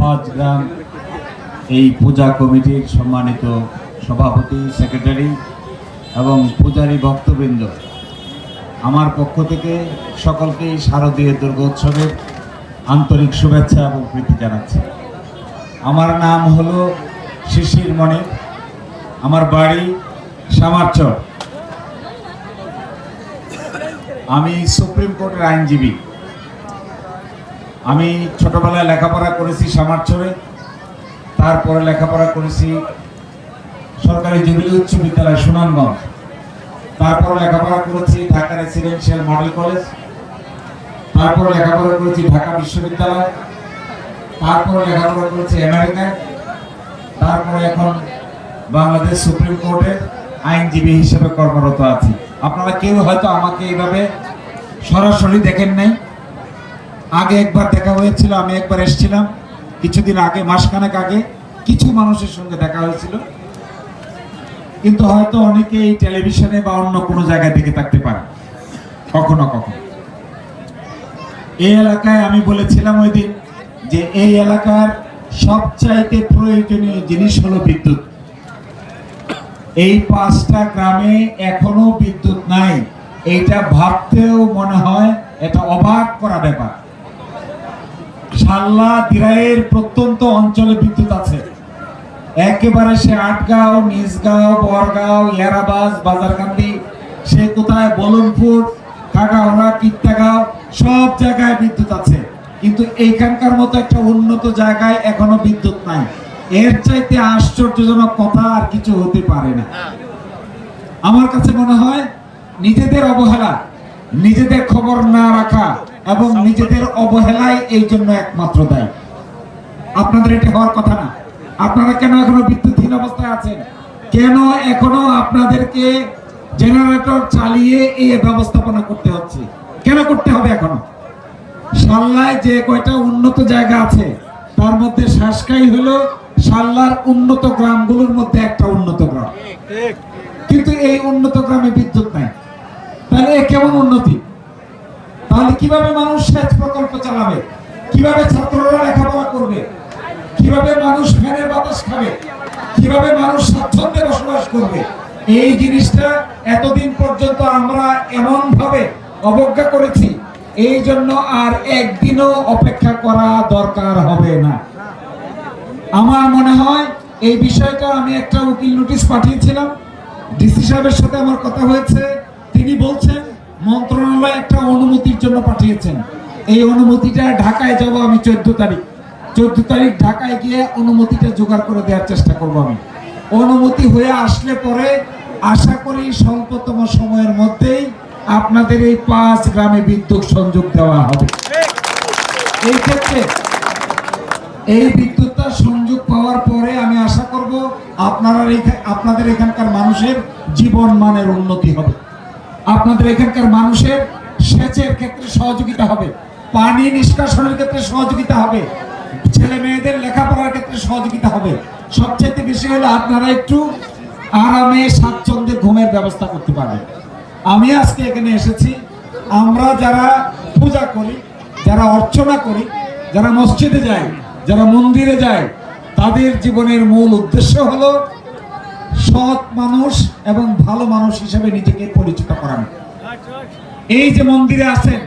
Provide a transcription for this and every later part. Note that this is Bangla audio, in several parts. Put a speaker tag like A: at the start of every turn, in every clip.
A: গ্রাম এই পূজা কমিটির সম্মানিত সভাপতি, সেক্রেটারি এবং পূজারী ভক্তবৃন্দ। আমার পক্ষ থেকে সকলকেই শারদীয় দুর্গোৎসবের আন্তরিক শুভেচ্ছা এবং প্রীতি জানাচ্ছি। আমার নাম হলো শিশির মণিক আমার বাড়ি সামারচর। আমি সুপ্রিম কোর্টের আইনজীবী। আমি ছোটবেলায় লেখাপড়া করেছি সামারচরে তারপরে লেখাপড়া করেছি সরকারি জুবিলি উচ্চ বিদ্যালয় সুনামগঞ্জ। তারপর লেখাপড়া করেছি ঢাকা রেসিডেন্সিয়াল মডেল কলেজ। তারপর লেখাপড়া করেছি ঢাকা বিশ্ববিদ্যালয়। তারপর লেখাপড়া করেছি আমেরিকায়। তারপরে এখন বাংলাদেশ সুপ্রিম কোর্টের আইনজীবী হিসেবে কর্মরত আছি। আপনারা কেউ হয়তো আমাকে এইভাবে সরাসরি দেখেন নাই। আগে একবার দেখা হয়েছিল, আমি একবার এসেছিলাম, কিছুদিন আগে, মাসখানেক আগে, কিছু মানুষের সঙ্গে দেখা হয়েছিল। কিন্তু হয়তো অনেকে এই টেলিভিশনে বা অন্য কোনো জায়গায় দেখে থাকতে পারে, কখনো কখনো। এই এলাকায় আমি বলেছিলাম ওই দিন যে এই এলাকার সবচাইতে প্রয়োজনীয় জিনিস হলো বিদ্যুৎ। এই পাঁচটা গ্রামে এখনও বিদ্যুৎ নাই। এইটা ভাবতেও মনে হয় এটা অবাক করা ব্যাপার। সাল্লা দিরাইয়ের প্রত্যন্ত অঞ্চলে বিদ্যুৎ আছে। একেবারে সে আটগাঁও নিজগাঁও বরগাঁও ইয়ারাবাজ বাজারকান্দি সে কোথায়? বলনপুর কাকাহরা কিত্তাগাঁও, সব জায়গায় বিদ্যুৎ আছে। কিন্তু এইখানকার মতো একটা উন্নত জায়গায় এখনও বিদ্যুৎ নাই। এর চাইতে আশ্চর্যজনক কথা আর কিছু হতে পারে না। আমার কাছে মনে হয়, নিজেদের অবহেলা, নিজেদের খবর না রাখা এবং নিজেদের অবহেলাই এই জন্য একমাত্র দায়ী। আপনাদের এটা হওয়ার কথা না। আপনারা কেন এখনও বিদ্যুৎহীন অবস্থায় আছেন? কেন এখনও আপনাদেরকে জেনারেটর চালিয়ে এই ব্যবস্থাপনা করতে হচ্ছে? কেন করতে হবে এখনও? সাল্লায় যে কয়টা উন্নত জায়গা আছে, তার মধ্যে শাসকাই হলো সাল্লার উন্নত গ্রামগুলোর মধ্যে একটা উন্নত গ্রাম। কিন্তু এই উন্নত গ্রামে বিদ্যুৎ নাই। তাহলে কেমন উন্নতি? তাহলে কীভাবে মানুষ সেচ প্রকল্প চালাবে? কীভাবে ছাত্ররা লেখাপড়া করবে? কীভাবে মানুষ ফ্যানের বাতাস খাবে? কীভাবে মানুষ স্বাচ্ছন্দ্যে বসবাস করবে? এই জিনিসটা এতদিন পর্যন্ত আমরা এমন ভাবে অবজ্ঞা করেছি। এই জন্য আর একদিনও অপেক্ষা করা দরকার হবে না। আমার মনে হয় এই বিষয়টা আমি একটা উকিল নোটিশ পাঠিয়েছিলাম। ডিসি সাহেবের সাথে আমার কথা হয়েছে। তিনি বলছেন মন্ত্রণালয় একটা অনুমতির জন্য পাঠিয়েছেন। এই অনুমতিটা ঢাকায় যাব আমি চোদ্দ তারিখ। চোদ্দ তারিখ ঢাকায় গিয়ে অনুমতিটা জোগাড় করে দেওয়ার চেষ্টা করব আমি। অনুমতি হয়ে আসলে পরে আশা করি স্বল্পতম সময়ের মধ্যেই আপনাদের এই পাঁচ গ্রামে বিদ্যুৎ সংযোগ দেওয়া হবে। এই ক্ষেত্রে এই বিদ্যুৎটা সংযোগ পাওয়ার পরে আমি আশা করব আপনারা আপনাদের এখানকার মানুষের জীবন মানের উন্নতি হবে। আপনাদের এখানকার মানুষের সেচের ক্ষেত্রে সহযোগিতা হবে, পানি নিষ্কাশনের ক্ষেত্রে সহযোগিতা হবে, ছেলে মেয়েদের লেখাপড়ার ক্ষেত্রে সহযোগিতা হবে। সবচেয়ে বেশি হলে আপনারা একটু আরামে, স্বাচ্ছন্দ্যে ঘুমের ব্যবস্থা করতে পারবেন। আমি আজকে এখানে এসেছি। আমরা যারা পূজা করি, যারা অর্চনা করি, যারা মসজিদে যায়, যারা মন্দিরে যায়, তাদের জীবনের মূল উদ্দেশ্য হলো সৎ মানুষ এবং ভালো মানুষ হিসেবে নিজেকে পরিচিত করান। এই যে মন্দিরে আছেন,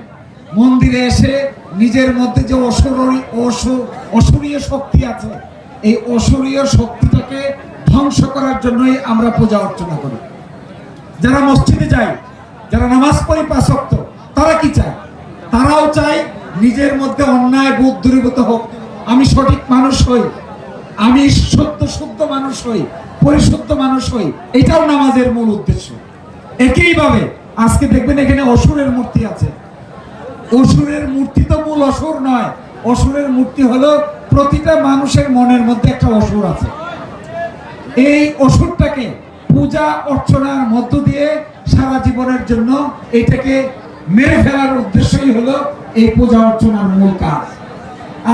A: মন্দিরে এসে নিজের মধ্যে যে অসুরী অসু- অসুরীয় শক্তি আছে, এই অসুরীয় শক্তিটাকে ধ্বংস করার জন্যই আমরা পূজা অর্চনা করি। যারা মসজিদে যায়, যারা নামাজ পড়ি পাশক্ত তারা কি চায়? তারাও চায় নিজের মধ্যে অন্যায়, বোধ দূরীভূত হোক। আমি সঠিক মানুষ হই আমি সত্য শুদ্ধ মানুষ হই, পরিশুদ্ধ মানুষ হই, এটাও নামাজের মূল উদ্দেশ্য। একইভাবে আজকে দেখবেন এখানে অসুরের মূর্তি আছে। অসুরের মূর্তি তো মূল অসুর নয়, অসুরের মূর্তি হলো প্রতিটা মানুষের মনের মধ্যে একটা অসুর আছে। এই অসুরটাকে পূজা অর্চনার মধ্য দিয়ে সারা জীবনের জন্য এটাকে মেরে ফেলার উদ্দেশ্যই হলো এই পূজা অর্চনার মূল কাজ।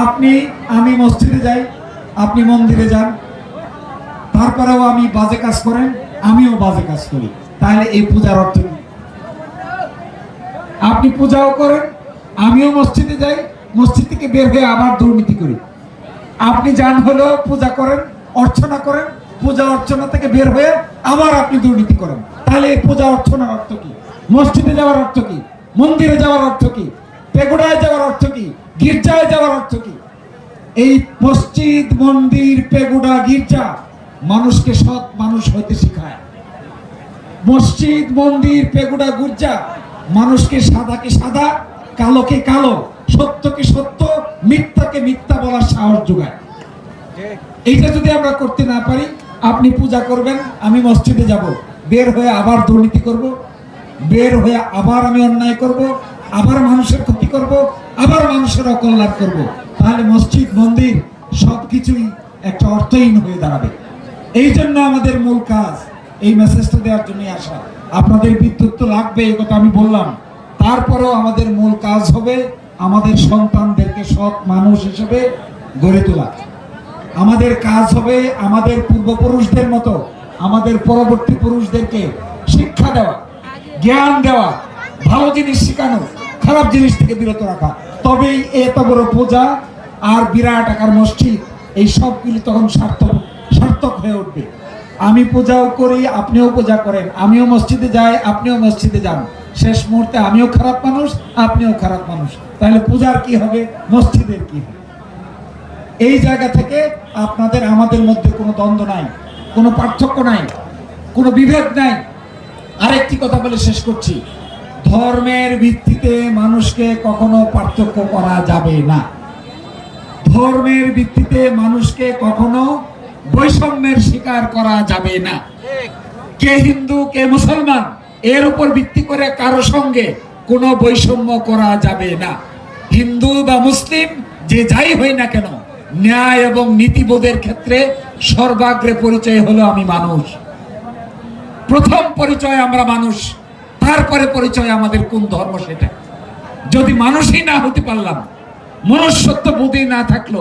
A: আপনি, আমি মসজিদে যাই আপনি মন্দিরে যান। তারপরেও আমি বাজে কাজ করেন, আমিও বাজে কাজ করি। তাহলে এই পূজার অর্থ কি? আপনি পূজাও করেন, আমিও মসজিদে যাই, মসজিদ থেকে বের হয়ে আবার দুর্নীতি করি। আপনি যান হলো পূজা করেন, অর্চনা করেন, পূজা অর্চনা থেকে বের হয়ে আবার আপনি দুর্নীতি করেন। তাহলে এই পূজা অর্চনার অর্থ কি? মসজিদে যাওয়ার অর্থ কি? মন্দিরে যাওয়ার অর্থ কি? পেগুড়ায় যাওয়ার অর্থ কি? গির্জায় যাওয়ার অর্থ কি? এই মসজিদ, মন্দির, পেগুড়া, গির্জা মানুষকে সৎ মানুষ হইতে শেখায়। মসজিদ, মন্দির, পেগুড়া, গুর্জা মানুষকে সাদাকে সাদা, কালোকে কালো, সত্যকে সত্য, মিথ্যাকে মিথ্যা বলার সাহস যোগায়। এইটা যদি আমরা করতে না পারি, আপনি পূজা করবেন, আমি মসজিদে যাব। বের হয়ে আবার দুর্নীতি করব, বের হয়ে আবার আমি অন্যায় করব, আবার মানুষের ক্ষতি করব, আবার মানুষের অকল্যাণ করব। তাহলে মসজিদ, মন্দির সবকিছুই একটা অর্থহীন হয়ে দাঁড়াবে। এই জন্য আমাদের মূল কাজ এই মেসেজটা দেওয়ার জন্যই আসা। আপনাদের বিদ্যুৎ তো লাগবে, এই কথা আমি বললাম। তারপরেও আমাদের মূল কাজ হবে আমাদের সন্তানদেরকে সৎ মানুষ হিসেবে গড়ে তোলা। আমাদের কাজ হবে আমাদের পূর্বপুরুষদের মতো, আমাদের পরবর্তী পুরুষদেরকে শিক্ষা দেওয়া, জ্ঞান দেওয়া, ভালো জিনিস শেখানো, খারাপ জিনিস থেকে বিরত রাখা। তবেই এত বড় পূজা আর বিরাট আকার মসজিদ, এই সবগুলি তখন সার্থক সার্থক হয়ে উঠবে। আমি পূজাও করি, আপনিও পূজা করেন। আমিও মসজিদে যাই, আপনিও মসজিদে যান। শেষ মুহূর্তে আমিও খারাপ মানুষ, আপনিও খারাপ মানুষ। তাহলে পূজার কি হবে? মসজিদের কি হবে? এই জায়গা থেকে আপনাদের, আমাদের মধ্যে কোনো দ্বন্দ্ব নাই, কোনো পার্থক্য নাই, কোনো বিভেদ নাই। আরেকটি কথা বলে শেষ করছি। ধর্মের ভিত্তিতে মানুষকে কখনো পার্থক্য করা যাবে না। ধর্মের ভিত্তিতে মানুষকে কখনো বৈষম্যের শিকার করা যাবে না। কে হিন্দু, কে মুসলমান, এর উপর ভিত্তি করে কারও সঙ্গে কোনো বৈষম্য করা যাবে না। হিন্দু বা মুসলিম, যে যাই হই না কেন, ন্যায় এবং নীতিবোধের ক্ষেত্রে সর্বাগ্রে পরিচয় হলো আমি মানুষ। প্রথম পরিচয় আমরা মানুষ, তারপরে পরিচয় আমাদের কোন ধর্ম সেটা। যদি মানুষই না হতে পারলাম মনুষ্যত্ব বোধেই না থাকল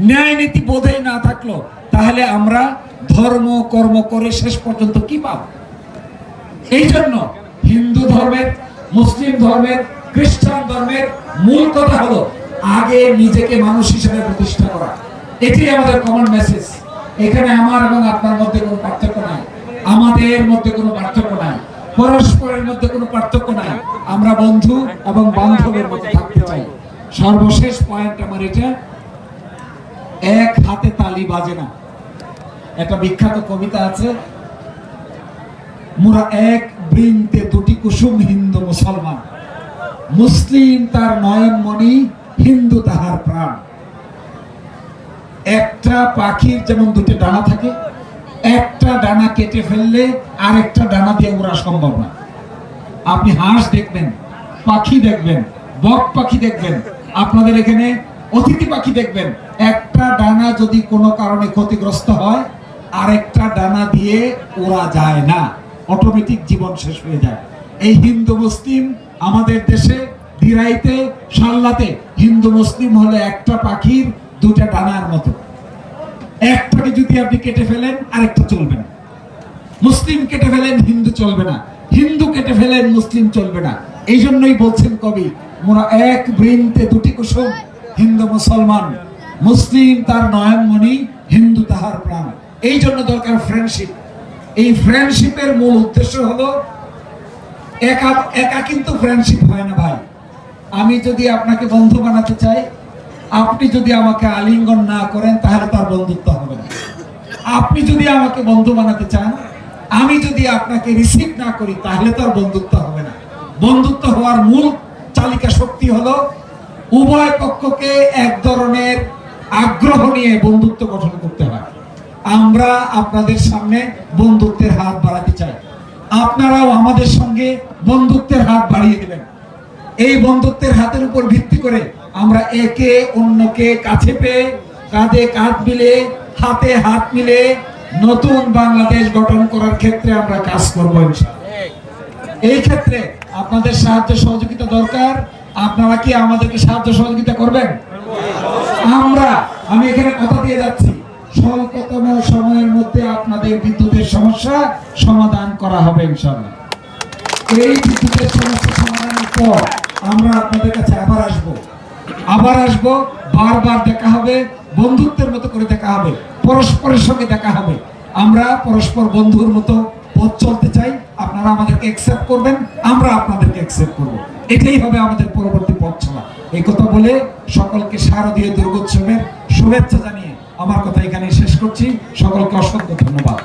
A: ন্যায় নীতি বোধেই না থাকল, তাহলে আমরা ধর্ম, কর্ম করে শেষ পর্যন্ত কি পাব? এই জন্য হিন্দু ধর্মের, মুসলিম ধর্মের, খ্রিস্টান ধর্মের মূল কথা হলো আগে নিজেকে মানুষ হিসেবে প্রতিষ্ঠা করা। এটি আমাদের কমন মেসেজ এখানে আমার এবং আপনার মধ্যে কোনো পার্থক্য নাই। আমাদের মধ্যে কোনো পার্থক্য নাই। পরস্পরের মধ্যে কোনো পার্থক্য নাই। আমরা বন্ধু এবং বান্ধবের মধ্যে থাকতে চাই। সর্বশেষ পয়েন্ট আমার এটা এক হাতে তালি বাজে না। একটা বিখ্যাত কবিতা আছে, মোরা এক বৃন্তে দুটি কুসুম হিন্দু মুসলমান। মুসলিম তার নয়নমণি হিন্দু তাহার প্রাণ। একটা পাখির যেমন দুটি ডানা থাকে, একটা ডানা কেটে ফেললে আরেকটা ডানা দিয়ে ওরা সম্ভব না। আপনি হাঁস দেখবেন, পাখি দেখবেন, বক পাখি দেখবেন আপনাদের এখানে অতিথি পাখি দেখবেন। একটা ডানা যদি কোনো কারণে ক্ষতিগ্রস্ত হয়, আরেকটা ডানা দিয়ে ওরা যায় না। অটোমেটিক জীবন শেষ হয়ে যায়। এই হিন্দু মুসলিম আমাদের দেশে দিরাইতে, সাল্লাতে হিন্দু মুসলিম হলে একটা পাখির দুটা ডানার মতো। একটাকে যদি আপনি কেটে ফেলেন, আরেকটা চলবে না। মুসলিম কেটে ফেলেন, হিন্দু চলবে না। হিন্দু কেটে ফেলেন, মুসলিম চলবে না। এই জন্যই বলছেন কবি মোরা এক বৃন্তে দুটি কুসুম, হিন্দু, মুসলমান। মুসলিম তার নয়নমণি, হিন্দু তাহার প্রাণ। এই জন্য দরকার ফ্রেন্ডশিপ এই ফ্রেন্ডশিপের মূল উদ্দেশ্য হলো, একা একা কিন্তু ফ্রেন্ডশিপ হয় না ভাই। আমি যদি আপনাকে বন্ধু বানাতে চাই, আপনি যদি আমাকে আলিঙ্গন না করেন, তাহলে তার বন্ধুত্ব হবে না। আপনি যদি আমাকে বন্ধু বানাতে চান, আমি যদি আপনাকে রিসিভ না করি, তাহলে তার বন্ধুত্ব হবে না। বন্ধুত্ব হওয়ার মূল চালিকা শক্তি হলো উভয় পক্ষকে এক ধরনের আগ্রহ নিয়ে বন্ধুত্ব গঠন করতে হয়। আমরা আপনাদের সামনে বন্ধুত্বের হাত বাড়াতে চাই। আপনারাও আমাদের সঙ্গে বন্ধুত্বের হাত বাড়িয়ে দেবেন। এই বন্ধুত্বের হাতের উপর ভিত্তি করে আমরা একে অন্যকে কাছে পেয়ে, কাঁধে কাঁধ মিলে, হাতে হাত মিলে নতুন বাংলাদেশ গঠন করার ক্ষেত্রে আমরা কাজ করব। এই ক্ষেত্রে আপনাদের সাহায্য সহযোগিতা দরকার। আপনারা কি আমাদেরকে সাহায্য সহযোগিতা করবেন? আমরা, আমি এখানে কথা দিয়ে যাচ্ছি। স্বল্পতম সময়ের মধ্যে আপনাদের বিদ্যুতের সমস্যা সমাধান করা হবে এই বিদ্যুতের সমস্যা সমাধানের পর আমরা আপনাদের কাছে আবার আসব। আবার আসব, বারবার দেখা হবে, বন্ধুত্বের মতো করে দেখা হবে, পরস্পরের সঙ্গে দেখা হবে। আমরা পরস্পর বন্ধুর মতো পথ চলতে চাই। আপনারা আমাদেরকে অ্যাকসেপ্ট করবেন, আমরা আপনাদেরকে অ্যাকসেপ্ট করব। এটাই হবে আমাদের পরবর্তী পথ চলা। এই কথা বলে সকলকে শারদীয় দুর্গোৎসবের শুভেচ্ছা জানিয়ে আমার কথা এখানে শেষ করছি। সকলকে অসংখ্য ধন্যবাদ।